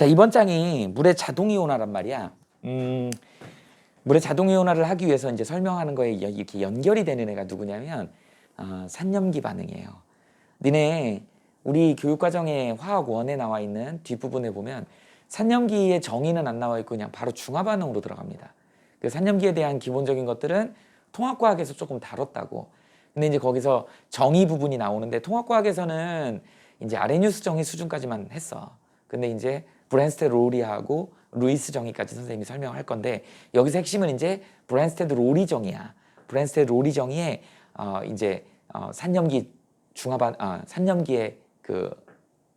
자 이번 장이 물의 자동 이온화란 말이야. 음, 물의 자동 이온화를 하기 위해서 이제 설명하는 거에 여- 이렇게 연결이 되는 애가 누구냐면 어, 산염기 반응이에요. 니네 우리 교육과정의 화학 원에 나와 있는 뒷부분에 보면 산염기의 정의는 안 나와 있고 그냥 바로 중화 반응으로 들어갑니다. 그 산염기에 대한 기본적인 것들은 통합과학에서 조금 다뤘다고. 근데 이제 거기서 정의 부분이 나오는데 통합과학에서는 이제 아레니우스 정의 수준까지만 했어. 근데 이제 브랜스테 로리하고 루이스 정의까지 선생님이 설명할 건데 여기서 핵심은 이제 브랜스테드 로리 정의야. 브랜스테드 로리 정의에 어 이제 어 산염기 중화반 아 산염기의 그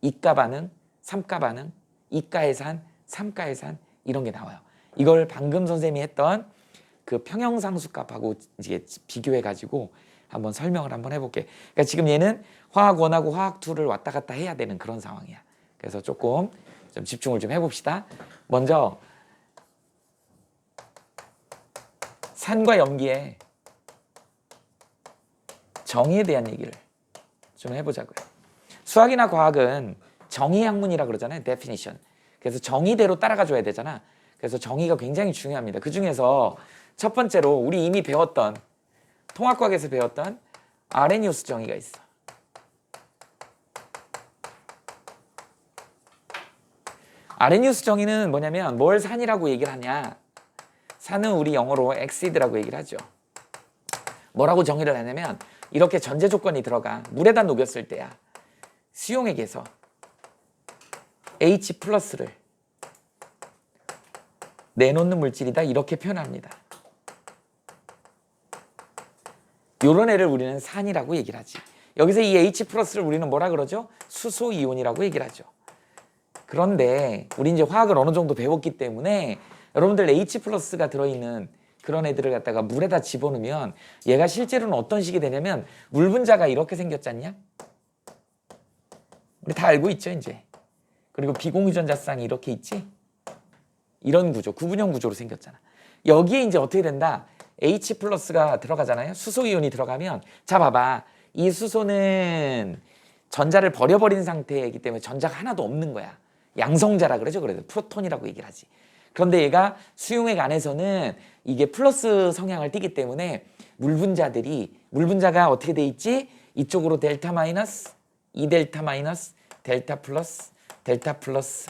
이가 반응, 삼가 반응, 이가의 산, 삼가의 산 이런 게 나와요. 이걸 방금 선생님이 했던 그 평형상수값하고 이제 비교해 가지고 한번 설명을 한번 해볼게. 그러니까 지금 얘는 화학 원하고 화학 투를 왔다 갔다 해야 되는 그런 상황이야. 그래서 조금 좀 집중을 좀 해봅시다. 먼저 산과 염기의 정의에 대한 얘기를 좀 해보자고요. 수학이나 과학은 정의 학문이라 그러잖아요. definition. 그래서 정의대로 따라가 줘야 되잖아. 그래서 정의가 굉장히 중요합니다. 그 중에서 첫 번째로 우리 이미 배웠던 통합과학에서 배웠던 아레니우스 정의가 있어. 아레니우스 정의는 뭐냐면 뭘 산이라고 얘기를 하냐. 산은 우리 영어로 exceed라고 얘기를 하죠. 뭐라고 정의를 하냐면 이렇게 전제 조건이 들어가 물에다 녹였을 때야. 수용액에서 H 플러스를 내놓는 물질이다 이렇게 표현합니다. 요런 애를 우리는 산이라고 얘기를 하지. 여기서 이 H 플러스를 우리는 뭐라 그러죠? 수소 이온이라고 얘기를 하죠. 그런데 우리 이제 화학을 어느 정도 배웠기 때문에 여러분들 H 플러스가 들어있는 그런 애들을 갖다가 물에다 집어넣으면 얘가 실제로는 어떤 식이 되냐면 물 분자가 이렇게 생겼잖냐? 우리 다 알고 있죠 이제. 그리고 비공유전자쌍이 이렇게 있지? 이런 구조, 구분형 구조로 생겼잖아. 여기에 이제 어떻게 된다? H 플러스가 들어가잖아요. 수소 이온이 들어가면 자 봐봐. 이 수소는 전자를 버려버린 상태이기 때문에 전자가 하나도 없는 거야. 양성자라 그러죠. 그래도 프로톤이라고 얘기를 하지. 그런데 얘가 수용액 안에서는 이게 플러스 성향을 띠기 때문에 물 분자들이 물 분자가 어떻게 돼 있지? 이쪽으로 델타 마이너스, 이 델타 마이너스, 델타 플러스, 델타 플러스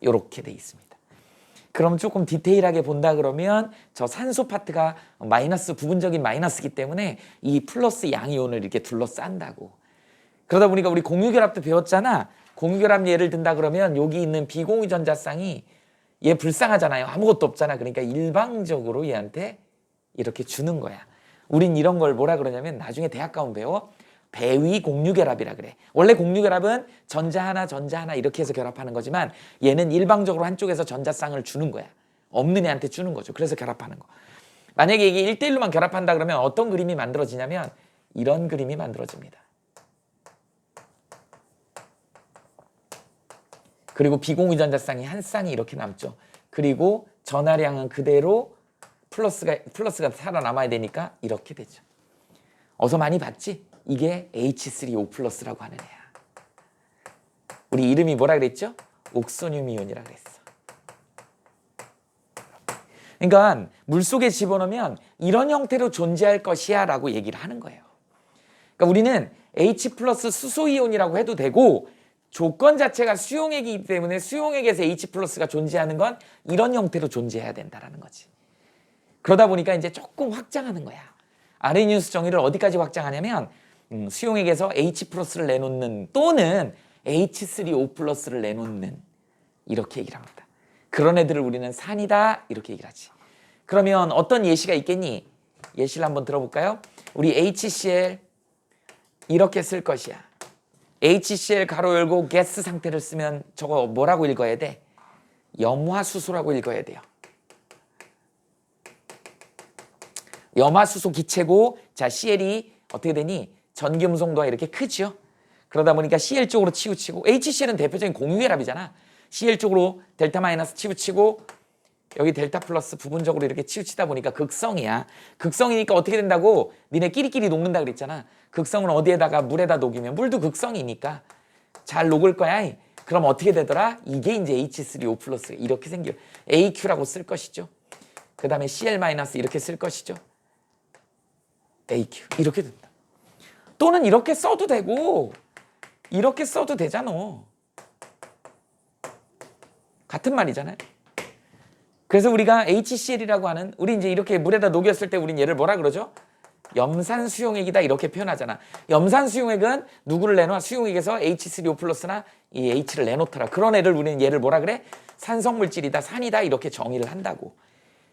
이렇게 돼 있습니다. 그럼 조금 디테일하게 본다 그러면 저 산소 파트가 마이너스 부분적인 마이너스기 때문에 이 플러스 양이온을 이렇게 둘러싼다고. 그러다 보니까 우리 공유결합도 배웠잖아. 공유결합 예를 든다 그러면 여기 있는 비공유 전자쌍이 얘 불쌍하잖아요. 아무것도 없잖아. 그러니까 일방적으로 얘한테 이렇게 주는 거야. 우린 이런 걸 뭐라 그러냐면 나중에 대학 가면 배워. 배위 공유결합이라 그래. 원래 공유결합은 전자 하나, 전자 하나 이렇게 해서 결합하는 거지만 얘는 일방적으로 한쪽에서 전자쌍을 주는 거야. 없는 애한테 주는 거죠. 그래서 결합하는 거. 만약에 이게 1대1로만 결합한다 그러면 어떤 그림이 만들어지냐면 이런 그림이 만들어집니다. 그리고 비공유전자 쌍이 한 쌍이 이렇게 남죠. 그리고 전하량은 그대로 플러스가 플러스가 살아남아야 되니까 이렇게 되죠. 어서 많이 봤지? 이게 H3O 플러스라고 하는 애야. 우리 이름이 뭐라 그랬죠? 옥소늄 이온이라 그랬어. 그러니까 물 속에 집어넣으면 이런 형태로 존재할 것이야 라고 얘기를 하는 거예요. 그러니까 우리는 H 플러스 수소 이온이라고 해도 되고 조건 자체가 수용액이기 때문에 수용액에서 H 플러스가 존재하는 건 이런 형태로 존재해야 된다라는 거지. 그러다 보니까 이제 조금 확장하는 거야. 아레니우스 정의를 어디까지 확장하냐면 음, 수용액에서 H 플러스를 내놓는 또는 H3O 플러스를 내놓는 이렇게 얘기를 합니다. 그런 애들을 우리는 산이다 이렇게 얘기를 하지. 그러면 어떤 예시가 있겠니? 예시를 한번 들어볼까요? 우리 HCl 이렇게 쓸 것이야. HCl 가로 열고 가스 상태를 쓰면 저거 뭐라고 읽어야 돼? 염화수소라고 읽어야 돼요. 염화수소 기체고 자 CL이 어떻게 되니? 전기음성도가 이렇게 크죠. 그러다 보니까 CL 쪽으로 치우치고 HCl은 대표적인 공유결합이잖아. CL 쪽으로 델타 마이너스 치우치고 여기 델타 플러스 부분적으로 이렇게 치우치다 보니까 극성이야. 극성이니까 어떻게 된다고? 니네 끼리끼리 녹는다 그랬잖아. 극성은 어디에다가 물에다 녹이면 물도 극성이니까 잘 녹을 거야. 그럼 어떻게 되더라? 이게 이제 H3O 플러스 이렇게 생겨. AQ라고 쓸 것이죠. 그 다음에 Cl 마이너스 이렇게 쓸 것이죠. AQ 이렇게 된다. 또는 이렇게 써도 되고 이렇게 써도 되잖아. 같은 말이잖아요. 그래서 우리가 HCl이라고 하는 우리 이제 이렇게 물에다 녹였을 때 우린 얘를 뭐라 그러죠? 염산 수용액이다 이렇게 표현하잖아. 염산 수용액은 누구를 내놔? 수용액에서 H3O 플러스나 이 H를 내놓더라. 그런 애를 우리는 얘를 뭐라 그래? 산성 물질이다, 산이다 이렇게 정의를 한다고.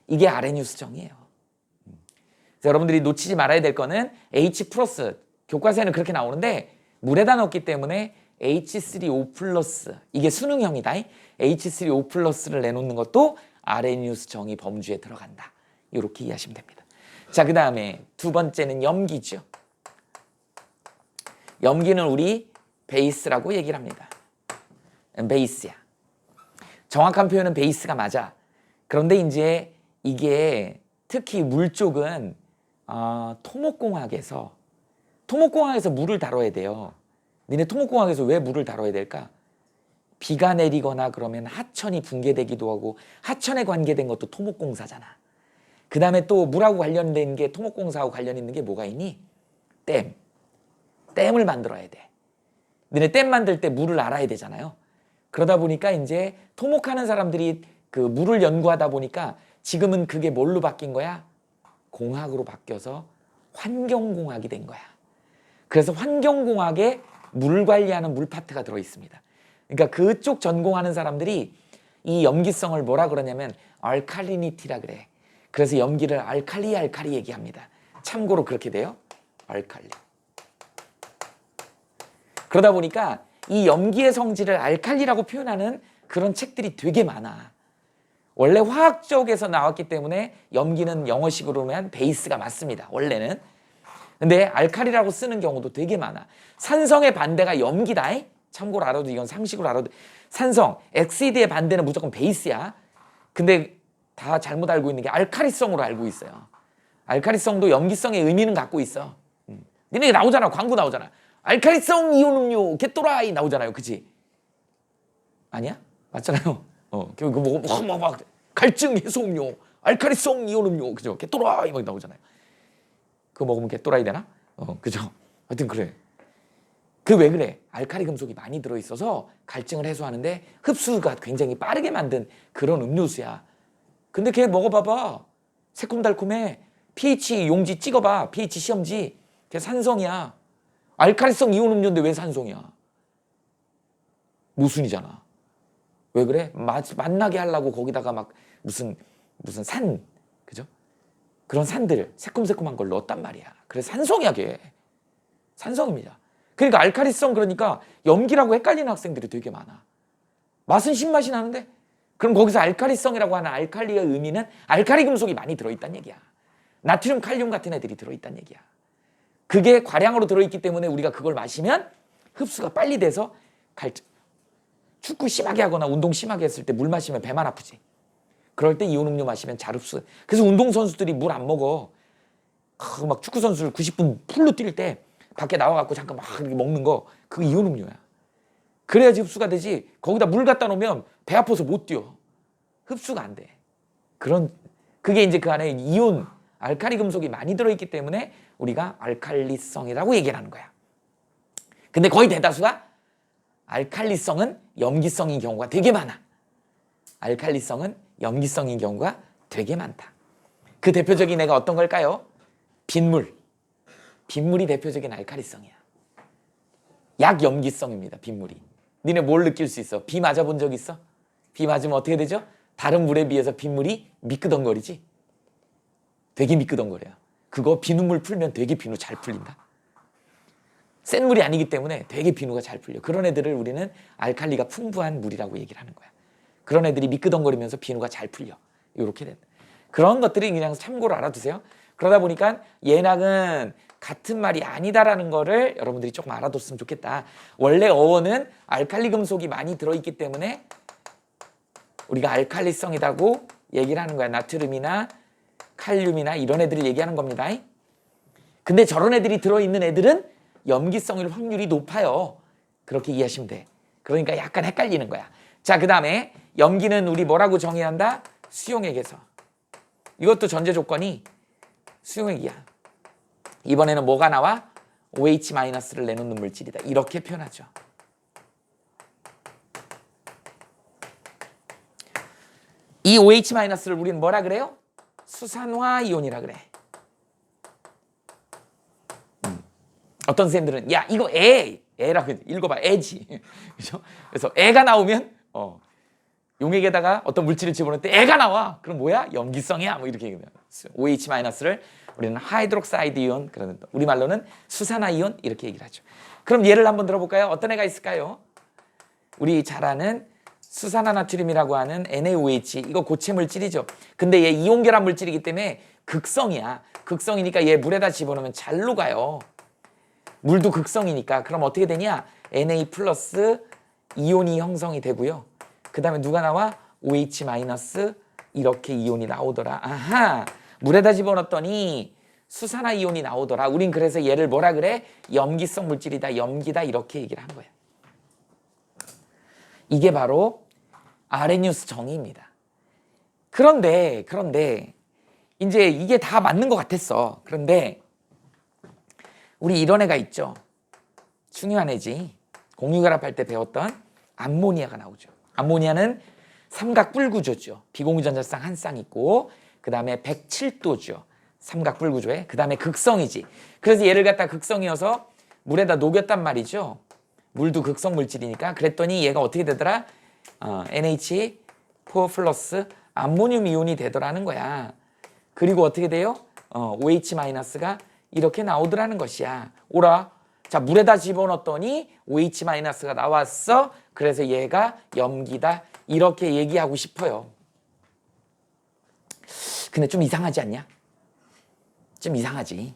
이게 아레니우스 정이에요. 그래서 여러분들이 놓치지 말아야 될 거는 H 플러스 교과서에는 그렇게 나오는데 물에다 넣기 때문에 H3O 플러스 이게 수능형이다. H3O 플러스를 내놓는 것도 아레니우스 정의 범주에 들어간다. 이렇게 이해하시면 됩니다. 자, 그 다음에 두 번째는 염기죠. 염기는 우리 베이스라고 얘기를 합니다. 베이스야. 정확한 표현은 베이스가 맞아. 그런데 이제 이게 특히 물 쪽은 어, 토목공학에서 토목공학에서 물을 다뤄야 돼요. 니네 토목공학에서 왜 물을 다뤄야 될까? 비가 내리거나 그러면 하천이 붕괴되기도 하고 하천에 관계된 것도 토목공사잖아. 그 다음에 또 물하고 관련된 게 토목공사하고 관련 있는 게 뭐가 있니? 댐. 댐을 만들어야 돼. 너네 댐 만들 때 물을 알아야 되잖아요. 그러다 보니까 이제 토목하는 사람들이 그 물을 연구하다 보니까 지금은 그게 뭘로 바뀐 거야? 공학으로 바뀌어서 환경공학이 된 거야. 그래서 환경공학에 물 관리하는 물 파트가 들어 있습니다. 그러니까 그쪽 전공하는 사람들이 이 염기성을 뭐라 그러냐면 알칼리니티라 그래. 그래서 염기를 알칼리 알칼리 얘기합니다. 참고로 그렇게 돼요. 알칼리. 그러다 보니까 이 염기의 성질을 알칼리라고 표현하는 그런 책들이 되게 많아. 원래 화학 쪽에서 나왔기 때문에 염기는 영어식으로는 베이스가 맞습니다. 원래는. 근데 알칼리라고 쓰는 경우도 되게 많아. 산성의 반대가 염기다. 참고로 알아도 이건 상식으로 알아도 산성, 엑시드의 반대는 무조건 베이스야. 근데 다 잘못 알고 있는 게 알칼리성으로 알고 있어요. 알칼리성도 염기성의 의미는 갖고 있어. 음. 니네 나오잖아. 광고 나오잖아. 알칼리성 이온 음료 개또라이 나오잖아요. 그치? 아니야? 맞잖아요. 어, 그거 뭐, 뭐, 뭐, 막 갈증 해소 음료, 알칼리성 이온 음료, 그죠? 개또라이 막 나오잖아요. 그거 먹으면 개또라이 되나? 어, 그죠? 하여튼 그래. 그 왜 그래? 알칼리 금속이 많이 들어있어서 갈증을 해소하는데 흡수가 굉장히 빠르게 만든 그런 음료수야. 근데 걔 먹어봐봐. 새콤달콤해. pH 용지 찍어봐. pH 시험지. 걔 산성이야. 알칼리성 이온 음료인데 왜 산성이야? 무순이잖아. 왜 그래? 맛, 맛나게 하려고 거기다가 막 무슨 무슨 산 그죠? 그런 산들 새콤새콤한 걸 넣었단 말이야. 그래서 산성이야 걔. 산성입니다. 그러니까 알칼리성 그러니까 염기라고 헷갈리는 학생들이 되게 많아. 맛은 신맛이 나는데 그럼 거기서 알칼리성이라고 하는 알칼리의 의미는 알칼리 금속이 많이 들어있다는 얘기야. 나트륨, 칼륨 같은 애들이 들어있다는 얘기야. 그게 과량으로 들어있기 때문에 우리가 그걸 마시면 흡수가 빨리 돼서 갈증. 축구 심하게 하거나 운동 심하게 했을 때 물 마시면 배만 아프지. 그럴 때 이온 음료 마시면 잘 흡수. 그래서 운동 선수들이 물 안 먹어. 아, 막 축구 선수를 90분 풀로 뛸 때 밖에 나와갖고 잠깐 막 먹는 거 그거 이온 음료야. 그래야지 흡수가 되지. 거기다 물 갖다 놓으면 배 아파서 못 뛰어. 흡수가 안 돼. 그런 그게 이제 그 안에 이온 알칼리 금속이 많이 들어있기 때문에 우리가 알칼리성이라고 얘기를 하는 거야. 근데 거의 대다수가 알칼리성은 염기성인 경우가 되게 많아. 알칼리성은 염기성인 경우가 되게 많다. 그 대표적인 애가 어떤 걸까요? 빗물. 빗물이 대표적인 알칼리성이야. 약염기성입니다. 빗물이. 니네 뭘 느낄 수 있어? 비 맞아본 적 있어? 비 맞으면 어떻게 되죠? 다른 물에 비해서 빗물이 미끄덩거리지? 되게 미끄덩거려요. 그거 비눗물 풀면 되게 비누 잘 풀린다. 센 물이 아니기 때문에 되게 비누가 잘 풀려. 그런 애들을 우리는 알칼리가 풍부한 물이라고 얘기를 하는 거야. 그런 애들이 미끄덩거리면서 비누가 잘 풀려. 이렇게 된다. 그런 것들이 그냥 참고로 알아두세요. 그러다 보니까 예낙은 같은 말이 아니다라는 거를 여러분들이 조금 알아뒀으면 좋겠다. 원래 어원은 알칼리 금속이 많이 들어있기 때문에 우리가 알칼리성이라고 얘기를 하는 거야. 나트륨이나 칼륨이나 이런 애들을 얘기하는 겁니다. 근데 저런 애들이 들어있는 애들은 염기성일 확률이 높아요. 그렇게 이해하시면 돼. 그러니까 약간 헷갈리는 거야. 자, 그 다음에 염기는 우리 뭐라고 정의한다? 수용액에서. 이것도 전제 조건이 수용액이야. 이번에는 뭐가 나와? OH-를 내놓는 물질이다. 이렇게 표현하죠. 이 OH-를 우리는 뭐라 그래요? 수산화 이온이라 그래. 음. 어떤 선생님들은 야 이거 애 애라고 읽어봐 애지 그죠? 그래서 애가 나오면 어, 용액에다가 어떤 물질을 집어넣을 때 애가 나와 그럼 뭐야 염기성이야 뭐 이렇게 얘기해요 OH-를 우리는 하이드록사이드 이온 그러는 우리 말로는 수산화 이온 이렇게 얘기를 하죠. 그럼 예를 한번 들어볼까요? 어떤 애가 있을까요? 우리 잘 아는 수산화 나트륨이라고 하는 NaOH 이거 고체 물질이죠. 근데 얘 이온 결합 물질이기 때문에 극성이야. 극성이니까 얘 물에다 집어넣으면 잘 녹아요. 물도 극성이니까 그럼 어떻게 되냐? Na 플러스 이온이 형성이 되고요. 그 다음에 누가 나와? OH 마이너스 이렇게 이온이 나오더라. 아하 물에다 집어넣었더니 수산화 이온이 나오더라. 우린 그래서 얘를 뭐라 그래? 염기성 물질이다. 염기다 이렇게 얘기를 한 거야. 이게 바로 아레니우스 정의입니다. 그런데 그런데 이제 이게 다 맞는 것 같았어. 그런데 우리 이런 애가 있죠. 중요한 애지. 공유결합할 때 배웠던 암모니아가 나오죠. 암모니아는 삼각뿔 구조죠. 비공유전자쌍 한 쌍 있고 그 다음에 107도죠. 삼각뿔 구조에 그 다음에 극성이지. 그래서 얘를 갖다 극성이어서 물에다 녹였단 말이죠. 물도 극성 물질이니까 그랬더니 얘가 어떻게 되더라? 어, NH4 플러스 암모늄 이온이 되더라는 거야. 그리고 어떻게 돼요? 어, OH 마이너스가 이렇게 나오더라는 것이야. 오라. 자, 물에다 집어넣었더니 OH 마이너스가 나왔어. 그래서 얘가 염기다. 이렇게 얘기하고 싶어요. 근데 좀 이상하지 않냐? 좀 이상하지.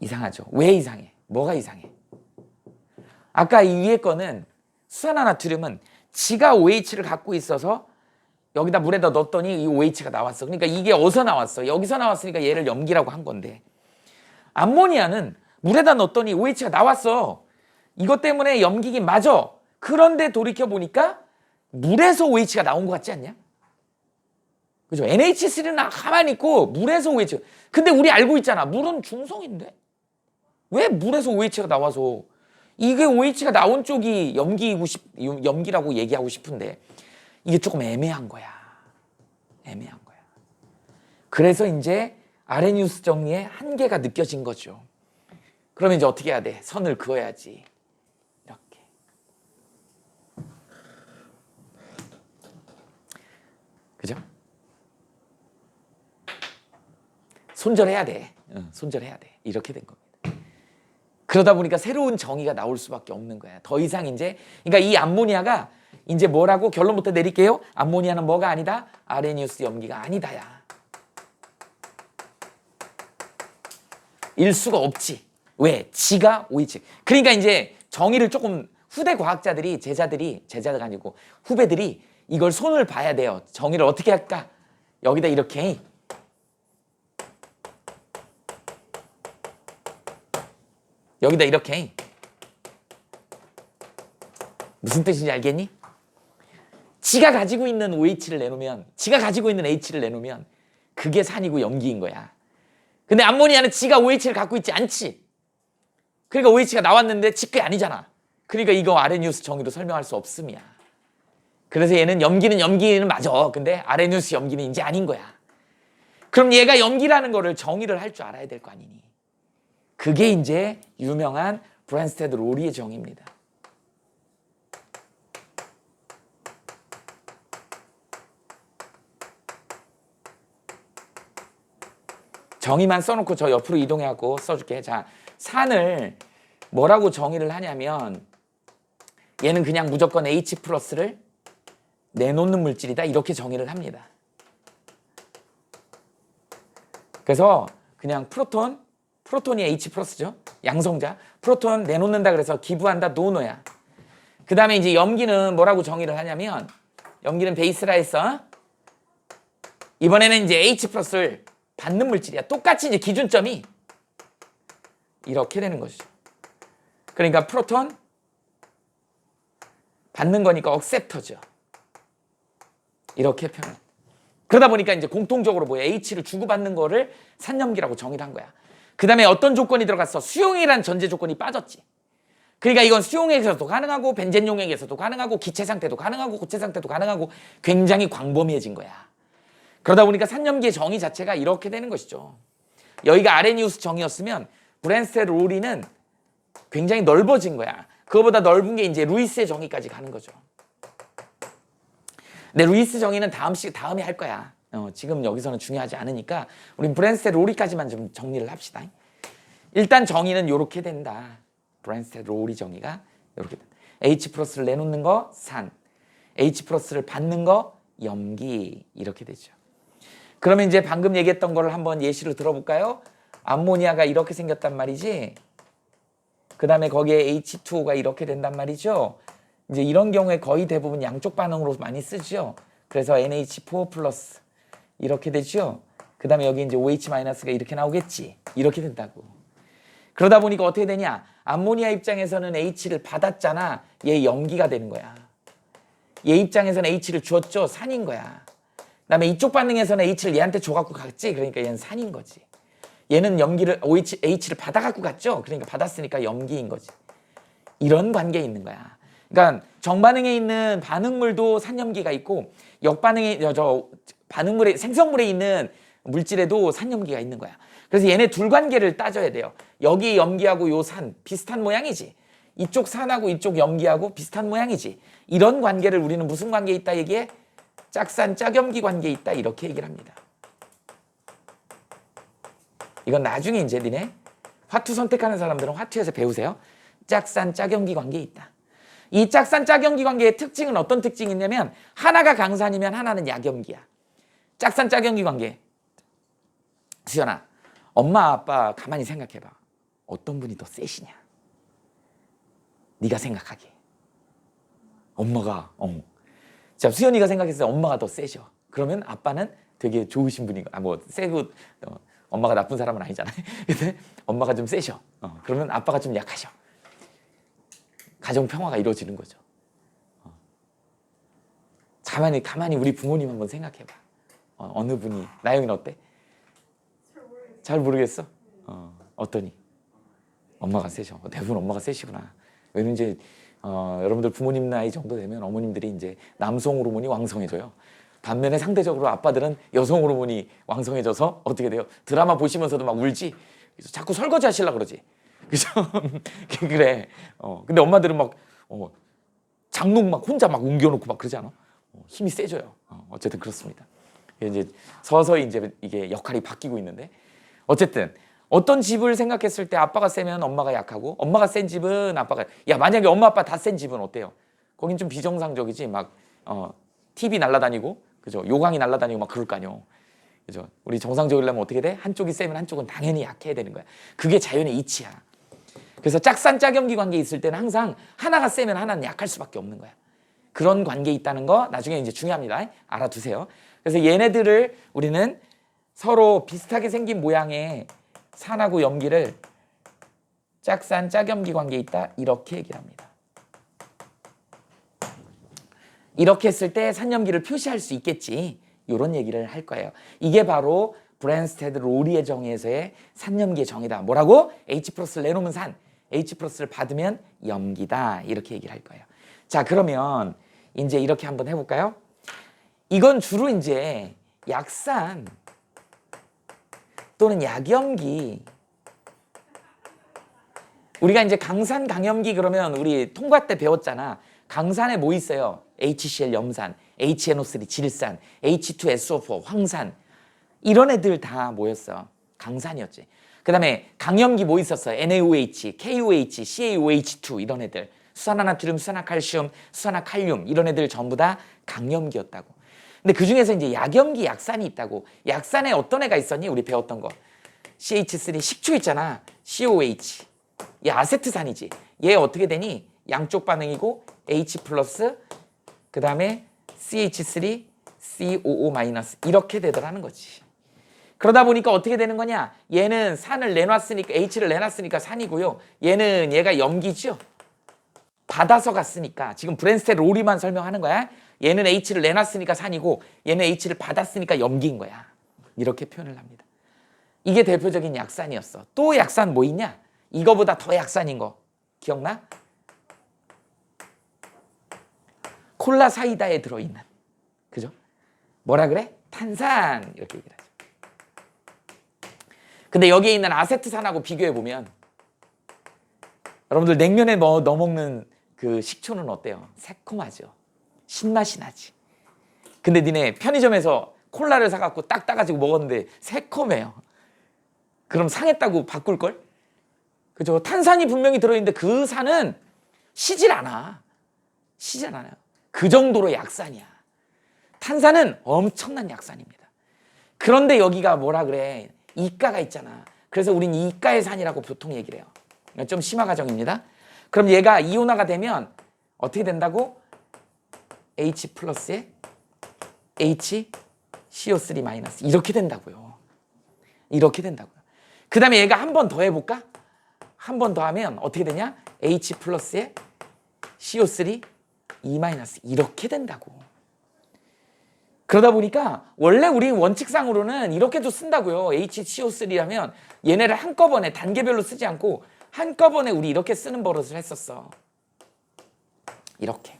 이상하죠. 왜 이상해? 뭐가 이상해? 아까 이 위에 거는 수산화나트륨은 지가 OH를 갖고 있어서 여기다 물에다 넣었더니 이 OH가 나왔어. 그러니까 이게 어디서 나왔어? 여기서 나왔으니까 얘를 염기라고 한 건데. 암모니아는 물에다 넣었더니 OH가 나왔어. 이것 때문에 염기긴 맞아. 그런데 돌이켜 보니까 물에서 OH가 나온 것 같지 않냐? 그죠? NH3는 가만히 있고 물에서 OH. 근데 우리 알고 있잖아. 물은 중성인데. 왜 물에서 OH가 나와서 이게 OH가 나온 쪽이 염기이고 싶, 염기라고 얘기하고 싶은데 이게 조금 애매한 거야. 애매한 거야. 그래서 이제 아레니우스 정리의 한계가 느껴진 거죠. 그러면 이제 어떻게 해야 돼? 선을 그어야지. 이렇게. 그죠? 손절해야 돼. 응, 손절해야 돼. 이렇게 된 겁니다. 그러다 보니까 새로운 정의가 나올 수밖에 없는 거야. 더 이상 이제 그러니까 이 암모니아가 이제 뭐라고 결론부터 내릴게요. 암모니아는 뭐가 아니다? 아레니우스 염기가 아니다야. 일 수가 없지. 왜? 지가 OH. 그러니까 이제 정의를 조금 후대 과학자들이 제자들이 제자가 아니고 후배들이 이걸 손을 봐야 돼요. 정의를 어떻게 할까? 여기다 이렇게 여기다 이렇게 무슨 뜻인지 알겠니? 지가 가지고 있는 OH를 내놓으면 지가 가지고 있는 H를 내놓으면 그게 산이고 염기인 거야. 근데 암모니아는 지가 OH를 갖고 있지 않지. 그러니까 OH가 나왔는데 지게 아니잖아. 그러니까 이거 아레니우스 정의로 설명할 수 없음이야. 그래서 얘는 염기는 염기는 맞아. 근데 아레니우스 염기는 이제 아닌 거야. 그럼 얘가 염기라는 거를 정의를 할 줄 알아야 될 거 아니니. 그게 이제 유명한 브랜스테드 로리의 정의입니다. 정의만 써놓고 저 옆으로 이동해갖고 써줄게. 자, 산을 뭐라고 정의를 하냐면 얘는 그냥 무조건 H 플러스를 내놓는 물질이다. 이렇게 정의를 합니다. 그래서 그냥 프로톤, 프로톤이 H 플러스죠. 양성자. 프로톤 내놓는다 그래서 기부한다 노노야. 그 다음에 이제 염기는 뭐라고 정의를 하냐면 염기는 베이스라 해서 이번에는 이제 H 플러스를 받는 물질이야. 똑같이 이제 기준점이 이렇게 되는 것이죠. 그러니까 프로톤 받는 거니까 억셉터죠. 이렇게 표현. 그러다 보니까 이제 공통적으로 뭐야 H를 주고받는 거를 산염기라고 정의를 한 거야. 그 다음에 어떤 조건이 들어갔어? 수용이란 전제 조건이 빠졌지. 그러니까 이건 수용액에서도 가능하고 벤젠 용액에서도 가능하고 기체 상태도 가능하고 고체 상태도 가능하고 굉장히 광범위해진 거야. 그러다 보니까 산염기의 정의 자체가 이렇게 되는 것이죠. 여기가 아레니우스 정의였으면 브랜스테 로리는 굉장히 넓어진 거야. 그거보다 넓은 게 이제 루이스의 정의까지 가는 거죠. 근데 루이스 정의는 다음 시 다음에 할 거야. 어, 지금 여기서는 중요하지 않으니까 우린 브랜스테 로리까지만 좀 정리를 합시다. 일단 정의는 이렇게 된다. 브랜스테 로리 정의가 이렇게 된다. H 플러스를 내놓는 거 산, H 플러스를 받는 거 염기 이렇게 되죠. 그러면 이제 방금 얘기했던 거를 한번 예시로 들어볼까요? 암모니아가 이렇게 생겼단 말이지. 그 다음에 거기에 H2O가 이렇게 된단 말이죠. 이제 이런 경우에 거의 대부분 양쪽 반응으로 많이 쓰죠. 그래서 NH4 플러스 이렇게 되죠. 그 다음에 여기 이제 OH 마이너스가 이렇게 나오겠지. 이렇게 된다고. 그러다 보니까 어떻게 되냐? 암모니아 입장에서는 H를 받았잖아. 얘 염기가 되는 거야. 얘 입장에서는 H를 주었죠. 산인 거야. 그 다음에 이쪽 반응에서는 H를 얘한테 줘갖고 갔지. 그러니까 얘는 산인 거지. 얘는 염기를 OH, H를 받아갖고 갔죠. 그러니까 받았으니까 염기인 거지. 이런 관계에 있는 거야. 그러니까 정반응에 있는 반응물도 산염기가 있고 역반응에 저, 저 반응물에 생성물에 있는 물질에도 산염기가 있는 거야. 그래서 얘네 둘 관계를 따져야 돼요. 여기 염기하고 요 산 비슷한 모양이지. 이쪽 산하고 이쪽 염기하고 비슷한 모양이지. 이런 관계를 우리는 무슨 관계에 있다 얘기해? 짝산 짝염기 관계에 있다 이렇게 얘기를 합니다. 이건 나중에 이제 니네 화투 선택하는 사람들은 화투에서 배우세요. 짝산 짝염기 관계에 있다. 이 짝산 짝염기 관계의 특징은 어떤 특징이 있냐면 하나가 강산이면 하나는 약염기야. 짝산 짝염기 관계. 수연아, 엄마 아빠 가만히 생각해봐. 어떤 분이 더 세시냐? 네가 생각하기에. 엄마가 어. 자 수연이가 생각했을 때 엄마가 더 세셔. 그러면 아빠는 되게 좋으신 분이고 아뭐 세고 어, 엄마가 나쁜 사람은 아니잖아요. 근데 엄마가 좀 세셔. 어, 그러면 아빠가 좀 약하셔. 가정 평화가 이루어지는 거죠. 어. 가만히 가만히 우리 부모님 한번 생각해봐. 어, 어느 분이 나영이는 어때? 잘 모르겠어. 어, 어떠니? 엄마가 세셔. 대부분 엄마가 세시구나. 왜냐면 이제 어, 여러분들 부모님 나이 정도 되면 어머님들이 이제 남성 호르몬이 왕성해져요. 반면에 상대적으로 아빠들은 여성 호르몬이 왕성해져서 어떻게 돼요? 드라마 보시면서도 막 울지. 그래서 자꾸 설거지 하시려 그러지. 그죠? 그래. 어, 근데 엄마들은 막 어, 장롱 막 혼자 막 옮겨놓고 막 그러지 않아? 어, 힘이 세져요. 어, 어쨌든 그렇습니다. 이제 서서히 이제 이게 역할이 바뀌고 있는데 어쨌든 어떤 집을 생각했을 때 아빠가 세면 엄마가 약하고 엄마가 센 집은 아빠가 야 만약에 엄마 아빠 다 센 집은 어때요? 거긴 좀 비정상적이지 막 어, TV 날라다니고 그죠? 요강이 날라다니고 막 그럴 거 아니요. 그죠? 우리 정상적이려면 어떻게 돼? 한쪽이 세면 한쪽은 당연히 약해야 되는 거야. 그게 자연의 이치야. 그래서 짝산 짝염기 관계 있을 때는 항상 하나가 세면 하나는 약할 수밖에 없는 거야. 그런 관계 있다는 거 나중에 이제 중요합니다. 알아두세요. 그래서 얘네들을 우리는 서로 비슷하게 생긴 모양의 산하고 염기를 짝산 짝염기 관계에 있다 이렇게 얘기를 합니다. 이렇게 했을 때 산염기를 표시할 수 있겠지. 이런 얘기를 할 거예요. 이게 바로 브랜스테드 로리의 정의에서의 산염기의 정의다. 뭐라고? H 플러스를 내놓으면 산, H 플러스를 받으면 염기다. 이렇게 얘기를 할 거예요. 자, 그러면 이제 이렇게 한번 해볼까요? 이건 주로 이제 약산 또는 약염기 우리가 이제 강산 강염기 그러면 우리 통과 때 배웠잖아. 강산에 뭐 있어요? HCl 염산, HNO3 질산, H2SO4 황산 이런 애들 다 모였어. 강산이었지. 그 다음에 강염기 뭐 있었어? NaOH, KOH, CaOH2 이런 애들. 수산화나트륨, 수산화칼슘, 수산화칼륨 이런 애들 전부 다 강염기였다고. 근데 그 중에서 이제 약염기 약산이 있다고. 약산에 어떤 애가 있었니? 우리 배웠던 거. CH3 식초 있잖아. COH. 얘 아세트산이지. 얘 어떻게 되니? 양쪽 반응이고 H 플러스 그 다음에 CH3 COO 이렇게 되더라는 거지. 그러다 보니까 어떻게 되는 거냐? 얘는 산을 내놨으니까 H를 내놨으니까 산이고요. 얘는 얘가 염기죠. 받아서 갔으니까 지금 브랜스테 롤이만 설명하는 거야. 얘는 H를 내놨으니까 산이고 얘는 H를 받았으니까 염기인 거야. 이렇게 표현을 합니다. 이게 대표적인 약산이었어. 또 약산 뭐 있냐? 이거보다 더 약산인 거 기억나? 콜라 사이다에 들어있는 그죠? 뭐라 그래? 탄산 이렇게 얘기를 하죠. 근데 여기에 있는 아세트산하고 비교해 보면 여러분들 냉면에 넣어, 넣어 먹는 그 식초는 어때요? 새콤하죠. 신맛이 나지. 근데 니네 편의점에서 콜라를 사갖고 딱 따가지고 먹었는데 새콤해요. 그럼 상했다고 바꿀 걸? 그죠? 탄산이 분명히 들어있는데 그 산은 시질 않아. 시질 않아요. 그 정도로 약산이야. 탄산은 엄청난 약산입니다. 그런데 여기가 뭐라 그래? 이가가 있잖아. 그래서 우린 이가의 산이라고 보통 얘기를 해요. 좀 심화 과정입니다. 그럼 얘가 이온화가 되면 어떻게 된다고? H 플러스에 H CO3 마이너스 이렇게 된다고요. 이렇게 된다고요. 그 다음에 얘가 한 번 더 해볼까? 한 번 더 하면 어떻게 되냐? H 플러스에 CO3 E 마이너스 이렇게 된다고. 그러다 보니까 원래 우리 원칙상으로는 이렇게도 쓴다고요. HCO3라면 얘네를 한꺼번에 단계별로 쓰지 않고 한꺼번에 우리 이렇게 쓰는 버릇을 했었어. 이렇게.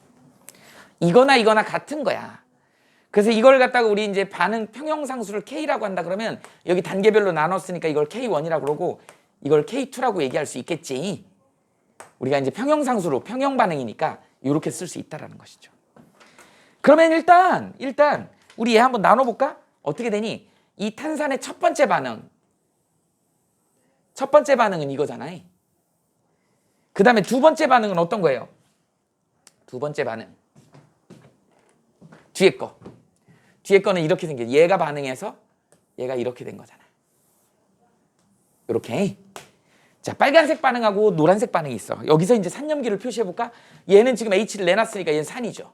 이거나 이거나 같은 거야. 그래서 이걸 갖다가 우리 이제 반응 평형상수를 K라고 한다 그러면 여기 단계별로 나눴으니까 이걸 K1이라고 그러고 이걸 K2라고 얘기할 수 있겠지. 우리가 이제 평형상수로 평형 반응이니까 이렇게 쓸 수 있다라는 것이죠. 그러면 일단 일단 우리 얘 한번 나눠볼까? 어떻게 되니? 이 탄산의 첫 번째 반응. 첫 번째 반응은 이거잖아요. 그 다음에 두 번째 반응은 어떤 거예요? 두 번째 반응. 뒤에 거. 뒤에 거는 이렇게 생겨. 얘가 반응해서 얘가 이렇게 된 거잖아. 이렇게. 자, 빨간색 반응하고 노란색 반응이 있어. 여기서 이제 산염기를 표시해 볼까? 얘는 지금 H를 내놨으니까 얘는 산이죠.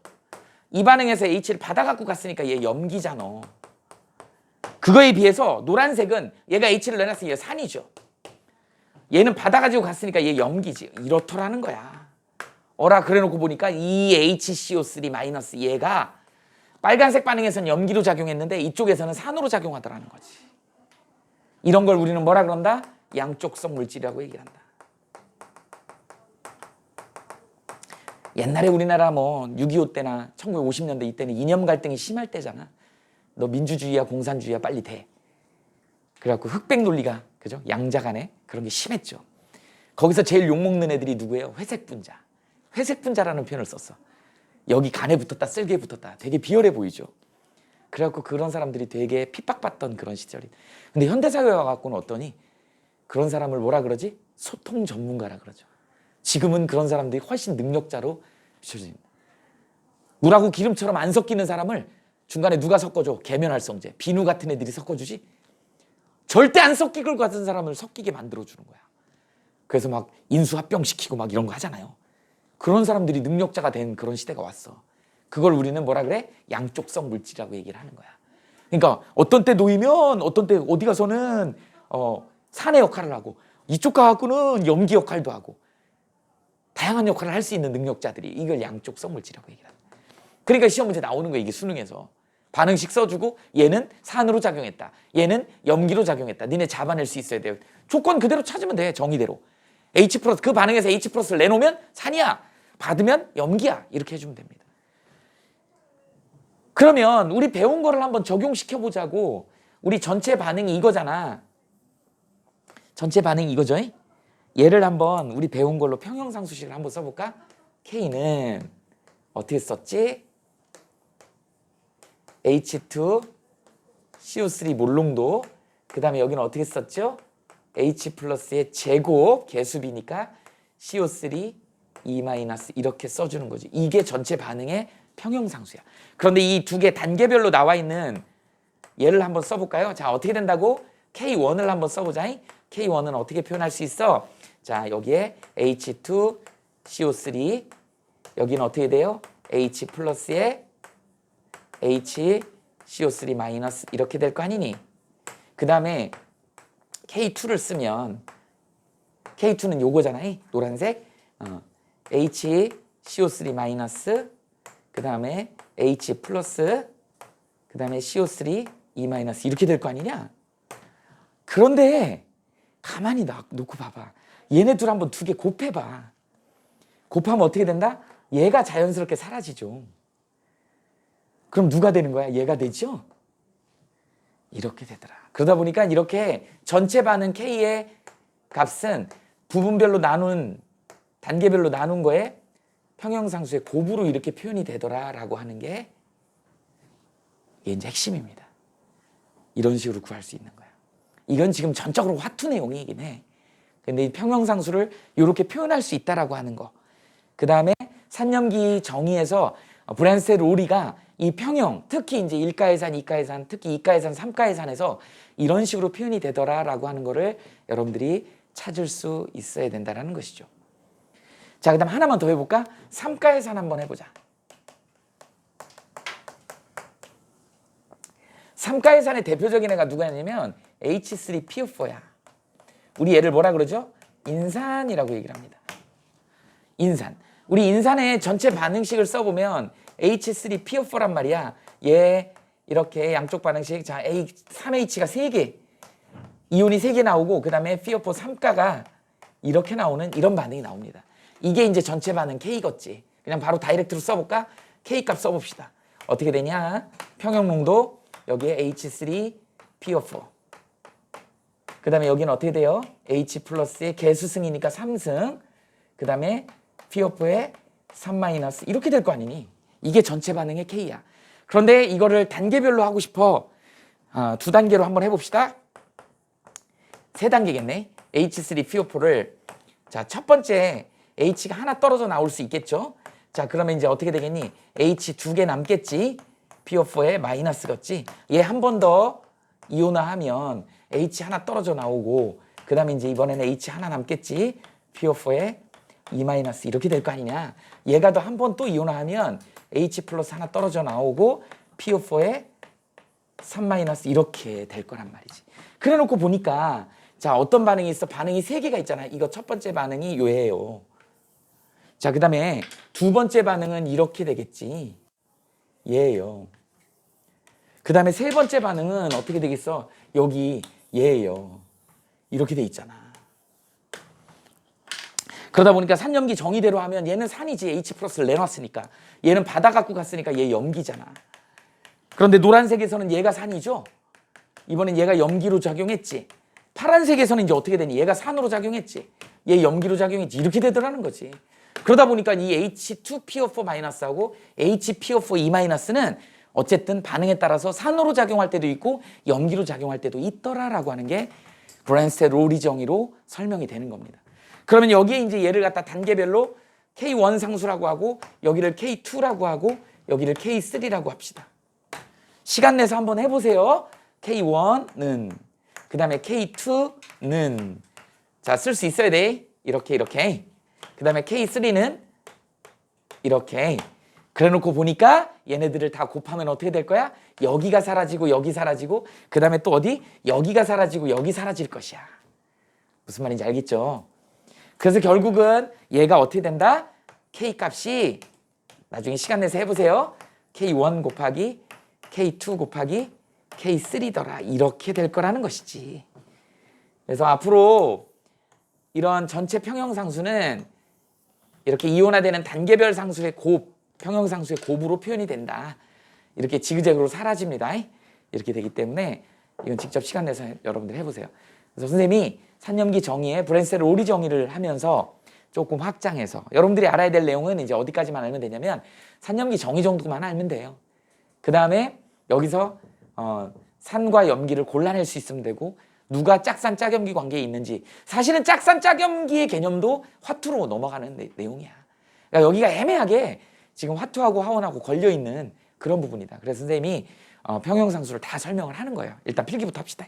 이 반응에서 H를 받아갖고 갔으니까 얘 염기잖아. 그거에 비해서 노란색은 얘가 H를 내놨으니까 얘 산이죠. 얘는 받아가지고 갔으니까 얘 염기지. 이렇더라는 거야. 어라 그래놓고 보니까 이 HCO3 마이너스 얘가 빨간색 반응에서는 염기로 작용했는데 이쪽에서는 산으로 작용하더라는 거지. 이런 걸 우리는 뭐라 그런다? 양쪽성 물질이라고 얘기를 한다. 옛날에 우리나라 뭐 6.25 때나 1950년대 이때는 이념 갈등이 심할 때잖아. 너 민주주의야 공산주의야 빨리 돼. 그래갖고 흑백 논리가 그죠? 양자 간에 그런 게 심했죠. 거기서 제일 욕먹는 애들이 누구예요? 회색 분자. 회색 분자라는 표현을 썼어. 여기 간에 붙었다 쓸개에 붙었다. 되게 비열해 보이죠. 그래갖고 그런 사람들이 되게 핍박받던 그런 시절이. 근데 현대사회에 와갖고는 어떠니? 그런 사람을 뭐라 그러지? 소통 전문가라 그러죠. 지금은 그런 사람들이 훨씬 능력자로 비춰집니다. 물하고 기름처럼 안 섞이는 사람을 중간에 누가 섞어줘? 계면활성제, 비누 같은 애들이 섞어주지? 절대 안 섞일 것 같은 사람을 섞이게 만들어주는 거야. 그래서 막 인수합병시키고 막 이런 거 하잖아요. 그런 사람들이 능력자가 된 그런 시대가 왔어. 그걸 우리는 뭐라 그래? 양쪽성 물질이라고 얘기를 하는 거야. 그러니까 어떤 때 놓이면 어떤 때 어디 가서는 어, 산의 역할을 하고 이쪽 가갖고는 염기 역할도 하고 다양한 역할을 할 수 있는 능력자들이 이걸 양쪽성 물질이라고 얘기를 한다. 그러니까 시험 문제 나오는 거야 이게 수능에서. 반응식 써주고 얘는 산으로 작용했다. 얘는 염기로 작용했다. 니네 잡아낼 수 있어야 돼요. 조건 그대로 찾으면 돼 정의대로. H 플러스 그 반응에서 H 플러스를 내놓으면 산이야. 받으면 염기야. 이렇게 해주면 됩니다. 그러면 우리 배운 거를 한번 적용시켜 보자고. 우리 전체 반응이 이거잖아. 전체 반응이 이거죠. 얘를 한번 우리 배운 걸로 평형상수식을 한번 써볼까? K는 어떻게 썼지? H2 CO3 몰롱도 그 다음에 여기는 어떻게 썼죠? H 플러스의 제곱 개수비니까 CO3 E 마이너스 이렇게 써주는 거지. 이게 전체 반응의 평형상수야. 그런데 이 두 개 단계별로 나와 있는 얘를 한번 써볼까요? 자 어떻게 된다고? K1을 한번 써보자. K1은 어떻게 표현할 수 있어? 자 여기에 H2 CO3 여기는 어떻게 돼요? H 플러스에 H CO3 마이너스 이렇게 될 거 아니니? 그 다음에 K2를 쓰면 K2는 요거잖아요. 노란색. 어. H CO3 마이너스 그 다음에 H 플러스 그 다음에 CO3 E 마이너스 이렇게 될 거 아니냐? 그런데 가만히 놔- 놓고 봐봐. 얘네 둘 한번 두 개 곱해봐. 곱하면 어떻게 된다? 얘가 자연스럽게 사라지죠. 그럼 누가 되는 거야? 얘가 되죠? 이렇게 되더라. 그러다 보니까 이렇게 전체 반응 K의 값은 부분별로 나눈 단계별로 나눈 거에 평형상수의 곱으로 이렇게 표현이 되더라라고 하는 게 이게 이제 핵심입니다. 이런 식으로 구할 수 있는 거야. 이건 지금 전적으로 화투 내용이긴 해. 근데 이 평형상수를 이렇게 표현할 수 있다라고 하는 거. 그 다음에 산염기 정의에서 브랜스 로리가 이 평형, 특히 이제 1가의 산, 2가의 산, 특히 2가의 산, 3가의 산에서 이런 식으로 표현이 되더라라고 하는 거를 여러분들이 찾을 수 있어야 된다라는 것이죠. 자, 그다음 하나만 더 해볼까? 3가의 산 한번 해보자. 3가의 산의 대표적인 애가 누가냐면 H3PO4야. 우리 얘를 뭐라 그러죠? 인산이라고 얘기를 합니다. 인산. 우리 인산의 전체 반응식을 써보면 H3PO4란 말이야. 얘 이렇게 양쪽 반응식 자 A 3H가 3개 이온이 3개 나오고 그 다음에 PO4 3가가 이렇게 나오는 이런 반응이 나옵니다. 이게 이제 전체 반응 K겠지. 그냥 바로 다이렉트로 써볼까? K 값 써봅시다. 어떻게 되냐? 평형농도 여기에 H3PO4 그 다음에 여기는 어떻게 돼요? H 플러스의 개수승이니까 3승 그 다음에 PO4의 3 마이너스 이렇게 될 거 아니니? 이게 전체 반응의 K야. 그런데 이거를 단계별로 하고 싶어. 아, 두 단계로 한번 해봅시다. 세 단계겠네. H3PO4를 자, 첫 번째 H가 하나 떨어져 나올 수 있겠죠? 자, 그러면 이제 어떻게 되겠니? H 두 개 남겠지? PO4에 마이너스겠지? 얘 한 번 더 이온화하면 H 하나 떨어져 나오고 그 다음에 이제 이번에는 H 하나 남겠지? PO4에 E 이렇게 될 거 아니냐? 얘가 더한번 또 이온화하면 H 플러스 하나 떨어져 나오고 PO4에 3 마이너스 이렇게 될 거란 말이지. 그래 놓고 보니까 자 어떤 반응이 있어? 반응이 세 개가 있잖아. 이거 첫 번째 반응이 요예요. 자 그 다음에 두 번째 반응은 이렇게 되겠지. 얘예요. 그 다음에 세 번째 반응은 어떻게 되겠어? 여기 얘예요. 이렇게 돼 있잖아. 그러다 보니까 산염기 정의대로 하면 얘는 산이지 H 플러스를 내놨으니까 얘는 바다 갖고 갔으니까 얘 염기잖아. 그런데 노란색에서는 얘가 산이죠. 이번엔 얘가 염기로 작용했지. 파란색에서는 이제 어떻게 되니? 얘가 산으로 작용했지. 얘 염기로 작용했지. 이렇게 되더라는 거지. 그러다 보니까 이 H2PO4-하고 HPO4E-는 어쨌든 반응에 따라서 산으로 작용할 때도 있고 염기로 작용할 때도 있더라라고 하는 게 브랜스테 로리 정의로 설명이 되는 겁니다. 그러면 여기에 이제 얘를 갖다 단계별로 K1 상수라고 하고 여기를 K2라고 하고 여기를 K3라고 합시다. 시간 내서 한번 해보세요. K1는 그 다음에 K2는 자 쓸 수 있어야 돼. 이렇게 이렇게 그 다음에 K3는 이렇게 그래놓고 보니까 얘네들을 다 곱하면 어떻게 될 거야? 여기가 사라지고 여기 사라지고 그 다음에 또 어디? 여기가 사라지고 여기 사라질 것이야. 무슨 말인지 알겠죠? 그래서 결국은 얘가 어떻게 된다? K 값이 나중에 시간 내서 해보세요. K1 곱하기 K2 곱하기 K3더라. 이렇게 될 거라는 것이지. 그래서 앞으로 이런 전체 평형 상수는 이렇게 이온화되는 단계별 상수의 곱, 평형상수의 곱으로 표현이 된다. 이렇게 지그재그로 사라집니다. 이렇게 되기 때문에 이건 직접 시간 내서 여러분들 해보세요. 그래서 선생님이 산염기 정의에 브랜셀 로리 정의를 하면서 조금 확장해서 여러분들이 알아야 될 내용은 이제 어디까지만 알면 되냐면 산염기 정의 정도만 알면 돼요. 그 다음에 여기서 어, 산과 염기를 골라낼 수 있으면 되고 누가 짝산 짝염기 관계에 있는지 사실은 짝산 짝염기의 개념도 화투로 넘어가는 내, 내용이야. 그러니까 여기가 애매하게 지금 화투하고 하원하고 걸려 있는 그런 부분이다. 그래서 선생님이 어, 평형상수를 다 설명을 하는 거예요. 일단 필기부터 합시다.